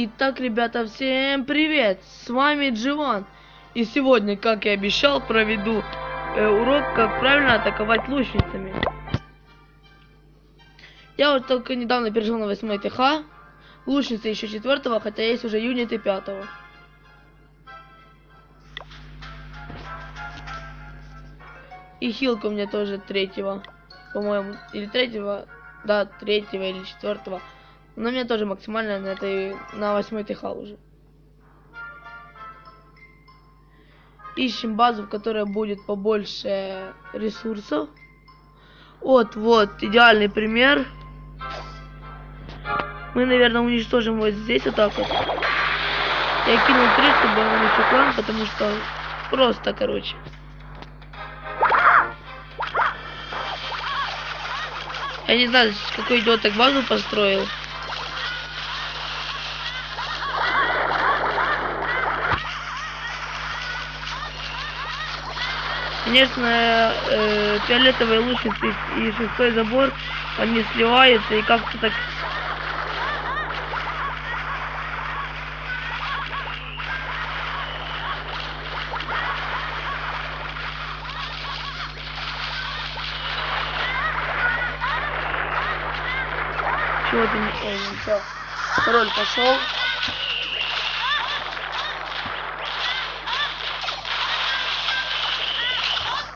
Итак, ребята, всем привет! С вами Дживан. И сегодня, как и обещал, проведу э, урок, как правильно атаковать лучницами. Я вот только недавно перешел на 8 ТХ. Лучницы еще 4, хотя есть уже юниты 5. И хилка у меня тоже третьего, по-моему, или третьего, да, третьего или четвертого. Но у меня тоже максимально на этой, на восьмой ТХ уже. Ищем базу, в которой будет побольше ресурсов. Вот, вот, идеальный пример. Мы, наверное, уничтожим вот здесь вот так вот. Я кинул три, чтобы он клан, потому что просто, короче. Я не знаю, какой идиот так базу построил. Конечно, э, фиолетовые лучницы и шестой забор, они сливаются и как-то так... Чего ты не... Ну всё. Король пошел.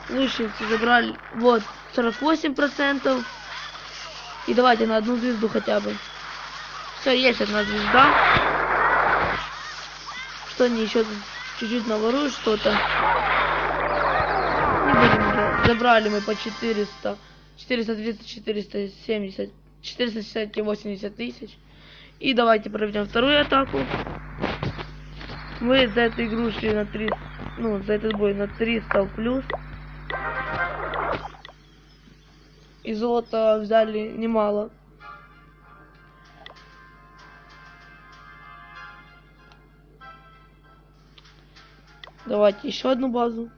Лучницы забрали, вот, 48%. И давайте на одну звезду хотя бы. Все, есть одна звезда. Что они еще чуть-чуть наворуют что-то. Забрали мы по 400, 430, 470, 460 и 80 тысяч. И давайте проведем вторую атаку. Мы за эту игру шли на 300, ну, за этот бой на 300 плюс. И золота взяли немало. Давайте еще одну базу.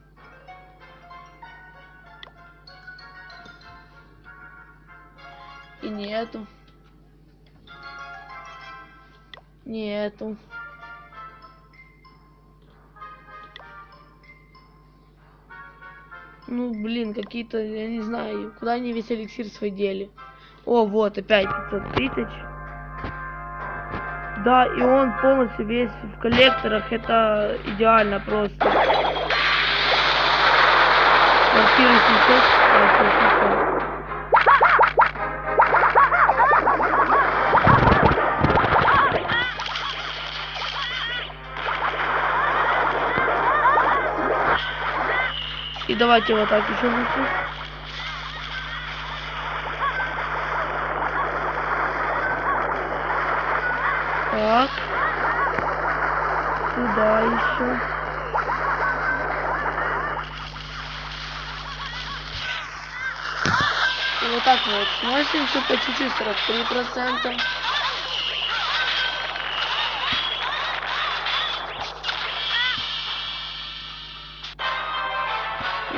И не эту. Не эту. Ну, блин, какие-то, я не знаю, куда они весь эликсир свой дели. О, вот, опять 500 тысяч. Да, и он полностью весь в коллекторах, это идеально просто. Квартиры 700, а, 600. И давайте вот так еще лучше. Так. Сюда еще. И вот так вот сносим все по чуть-чуть, 43%.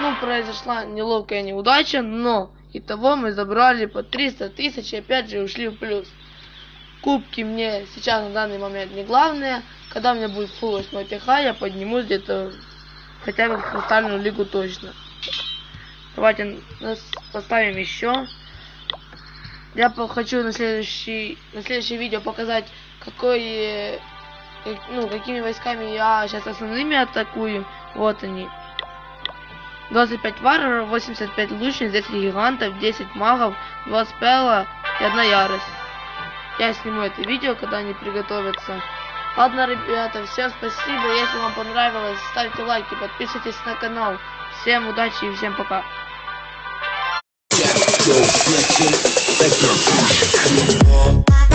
Ну, произошла неловкая неудача, но и того мы забрали по 300 тысяч и опять же ушли в плюс. Кубки мне сейчас на данный момент не главное. Когда у меня будет full 8 ТХ, я поднимусь где-то хотя бы в хрустальную лигу точно. Давайте поставим еще. Я хочу на следующий, на следующее видео показать, какой, э, ну, какими войсками я сейчас основными атакую. Вот они. 25 варваров, 85 лучниц, 10 гигантов, 10 магов, 2 спела и одна ярость. Я сниму это видео, когда они приготовятся. Ладно, ребята, всем спасибо. Если вам понравилось, ставьте лайки, подписывайтесь на канал. Всем удачи и всем пока. Go.